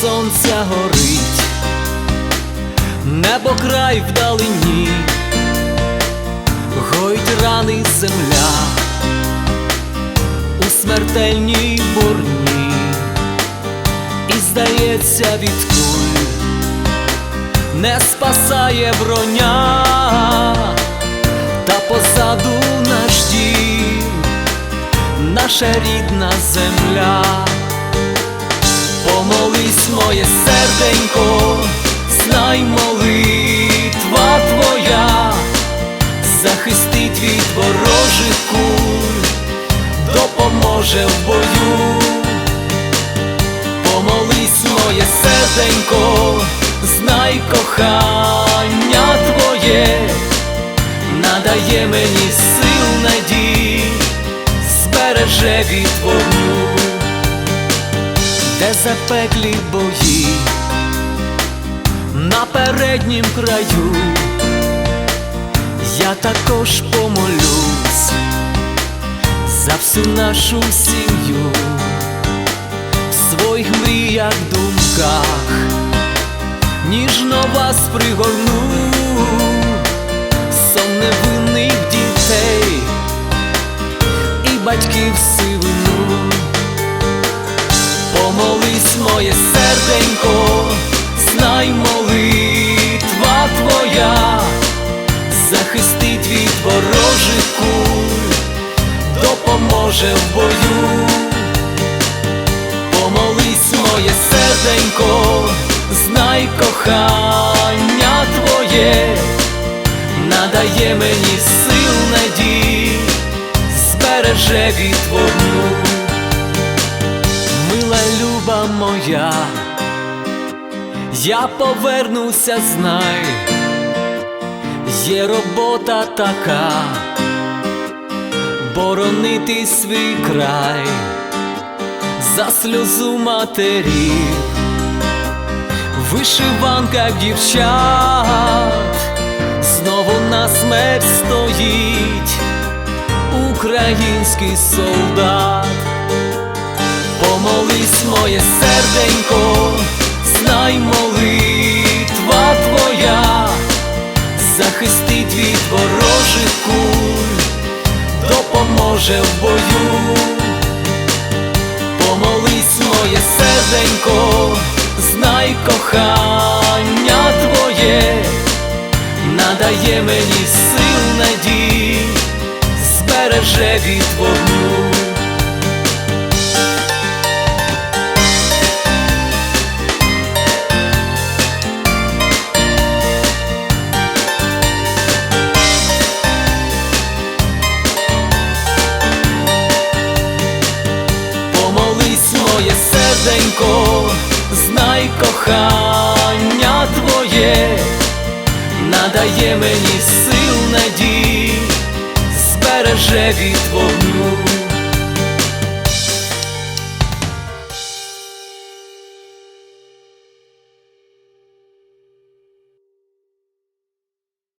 сонця горить, небо край вдалині, гоїть рани земля у смертельній бурні, і здається від куль не спасає броня, та позаду наш дім, наша рідна земля. Моє серденько, знай молитва твоя, захистить від ворожих куль, допоможе в бою. Помолись, моє серденько, знай кохання твоє, надає мені сил надій, збереже від вогню де запеклі бої. На переднім краю, я також помолюсь за всю нашу сім'ю. В своїх мріях, думках, ніжно вас пригорну, сон невинних дітей і батьків сивину. Помолись, моє серденько, знай молитва твоя, захистить від ворожих куль, допоможе в бою. Помолись, моє серденько, знай кохання твоє, надає мені сил надій, збереже від вогню моя, я повернуся, знай, є робота така, боронити свій край, за сльозу матерів, вишиванках дівчат, знову на смерть стоїть. Український солдат. Помолись, моє серденько, знай молитва твоя, захистить від ворожих куль, допоможе в бою. Помолись, моє серденько, знай кохання твоє, надає мені сил надій, збереже від вогню. Знай кохання твоє, надає мені сил надій, збереже від вогню.